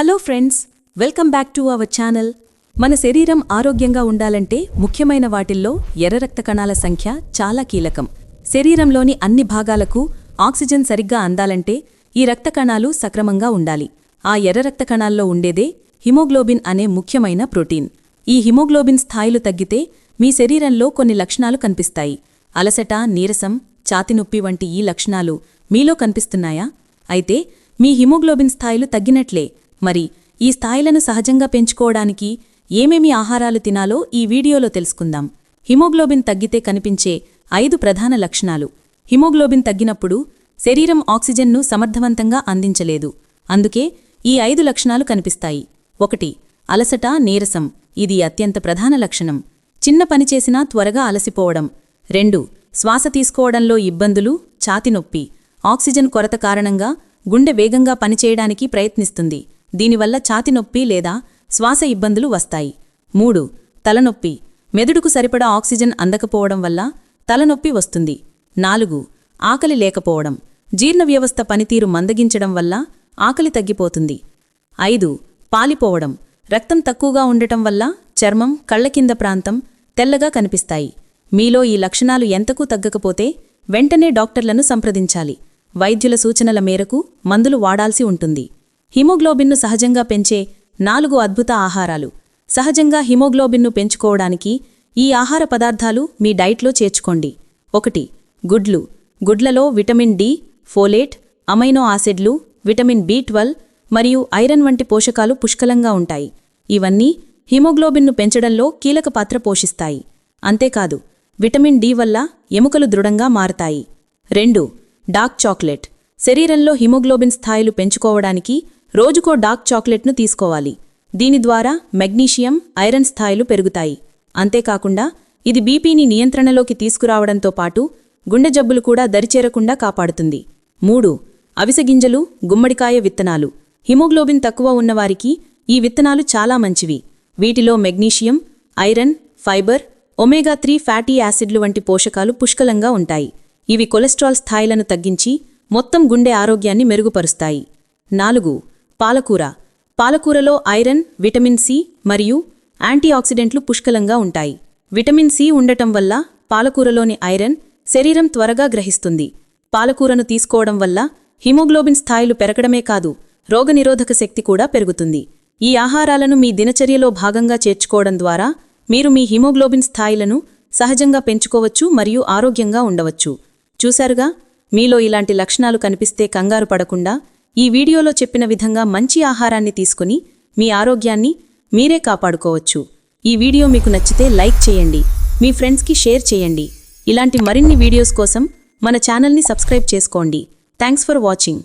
Hello friends welcome back to our channel. మన శరీరం ఆరోగ్యంగా ఉండాలంటే ముఖ్యమైన వాటిల్లో ఎర్ర రక్త కణాల సంఖ్య చాలా కీలకం. శరీరంలోని అన్ని భాగాలకు ఆక్సిజన్ సరిగ్గా అందాలంటే ఈ రక్త కణాలు సక్రమంగా ఉండాలి. ఆ ఎర్ర రక్త కణాల్లో ఉండేదే హిమోగ్లోబిన్ అనే ముఖ్యమైన ప్రోటీన్. ఈ హిమోగ్లోబిన్ స్థాయిలు తగ్గితే మీ శరీరంలో కొన్ని లక్షణాలు కనిపిస్తాయి. అలసట నీరసం ఛాతినొప్పి వంటి ఈ లక్షణాలు మీలో కనిపిస్తున్నాయా? అయితే మీ హిమోగ్లోబిన్ స్థాయిలు తగ్గినట్లే మరి ఈ స్థాయిలను సహజంగా పెంచుకోవడానికి ఏమేమి ఆహారాలు తినాలో ఈ వీడియోలో తెలుసుకుందాం. హిమోగ్లోబిన్ తగ్గితే కనిపించే ఐదు ప్రధాన లక్షణాలు. హిమోగ్లోబిన్ తగ్గినప్పుడు శరీరం ఆక్సిజన్ను సమర్థవంతంగా అందించలేదు. అందుకే ఈ ఐదు లక్షణాలు కనిపిస్తాయి. ఒకటి అలసట నీరసం. ఇది అత్యంత ప్రధాన లక్షణం. చిన్న పని చేసినా త్వరగా అలసిపోవడం. రెండు శ్వాస తీసుకోవడంలో ఇబ్బందులు ఛాతినొప్పి ఆక్సిజన్ కొరత కారణంగా గుండె వేగంగా పనిచేయడానికి ప్రయత్నిస్తుంది. దీనివల్ల ఛాతినొప్పి లేదా శ్వాస ఇబ్బందులు వస్తాయి. మూడు తలనొప్పి. మెదడుకు సరిపడా ఆక్సిజన్ అందకపోవడం వల్ల తలనొప్పి వస్తుంది. నాలుగు ఆకలి లేకపోవడం. జీర్ణ వ్యవస్థ పనితీరు మందగించడం వల్ల ఆకలి తగ్గిపోతుంది. ఐదు పాలిపోవడం. రక్తం తక్కువగా ఉండటం వల్ల చర్మం కళ్ళ కింద ప్రాంతం తెల్లగా కనిపిస్తాయి. మీలో ఈ లక్షణాలు ఎంతకు తగ్గకపోతే వెంటనే డాక్టర్లను సంప్రదించాలి. వైద్యుల సూచనల మేరకు మందులు వాడాల్సి ఉంటుంది. హిమోగ్లోబిన్ను సహజంగా పెంచే నాలుగు అద్భుత ఆహారాలు. సహజంగా హిమోగ్లోబిన్ను పెంచుకోవడానికి ఈ ఆహార పదార్థాలు మీ డైట్లో చేర్చుకోండి. ఒకటి గుడ్లు. గుడ్లలో విటమిన్ డి ఫోలేట్ అమైనో ఆసిడ్లు విటమిన్ బి ట్వెల్వ్ మరియు ఐరన్ వంటి పోషకాలు పుష్కలంగా ఉంటాయి. ఇవన్నీ హిమోగ్లోబిన్ను పెంచడంలో కీలక పాత్ర పోషిస్తాయి. అంతేకాదు విటమిన్ డి వల్ల ఎముకలు దృఢంగా మారతాయి. రెండు డార్క్ చాక్లెట్. శరీరంలో హిమోగ్లోబిన్ స్థాయిలు పెంచుకోవడానికి రోజుకో డార్క్ చాక్లెట్ను తీసుకోవాలి. దీని ద్వారా మెగ్నీషియం ఐరన్ స్థాయిలు పెరుగుతాయి. అంతేకాకుండా ఇది బీపీని నియంత్రణలోకి తీసుకురావడంతో పాటు గుండె జబ్బులు కూడా దరిచేరకుండా కాపాడుతుంది. మూడు అవిసెగింజలు గుమ్మడికాయ విత్తనాలు. హిమోగ్లోబిన్ తక్కువ ఉన్నవారికి ఈ విత్తనాలు చాలా మంచివి. వీటిలో magnesium iron fibre omega three fatty యాసిడ్లు వంటి పోషకాలు పుష్కలంగా ఉంటాయి. ఇవి కొలెస్ట్రాల్ స్థాయిలను తగ్గించి మొత్తం గుండె ఆరోగ్యాన్ని మెరుగుపరుస్తాయి. నాలుగు పాలకూర. పాలకూరలో ఐరన్ విటమిన్ సి మరియు యాంటీఆక్సిడెంట్లు పుష్కలంగా ఉంటాయి. విటమిన్ సి ఉండటం వల్ల పాలకూరలోని ఐరన్ శరీరం త్వరగా గ్రహిస్తుంది. పాలకూరను తీసుకోవడం వల్ల హిమోగ్లోబిన్ స్థాయిలు పెరగడమే కాదు రోగనిరోధక శక్తి కూడా పెరుగుతుంది. ఈ ఆహారాలను మీ దినచర్యలో భాగంగా చేర్చుకోవడం ద్వారా మీరు మీ హిమోగ్లోబిన్ స్థాయిలను సహజంగా పెంచుకోవచ్చు మరియు ఆరోగ్యంగా ఉండవచ్చు. చూశారుగా? మీలో ఇలాంటి లక్షణాలు కనిపిస్తే కంగారు పడకుండా ఈ వీడియోలో చెప్పిన విధంగా మంచి ఆహారాన్ని తీసుకుని మీ ఆరోగ్యాన్ని మీరే కాపాడుకోవచ్చు. ఈ వీడియో మీకు నచ్చితే లైక్ చేయండి. మీ ఫ్రెండ్స్కి షేర్ చేయండి. ఇలాంటి మరిన్ని వీడియోస్ కోసం మన ఛానల్ని సబ్స్క్రైబ్ చేసుకోండి. Thanks for watching.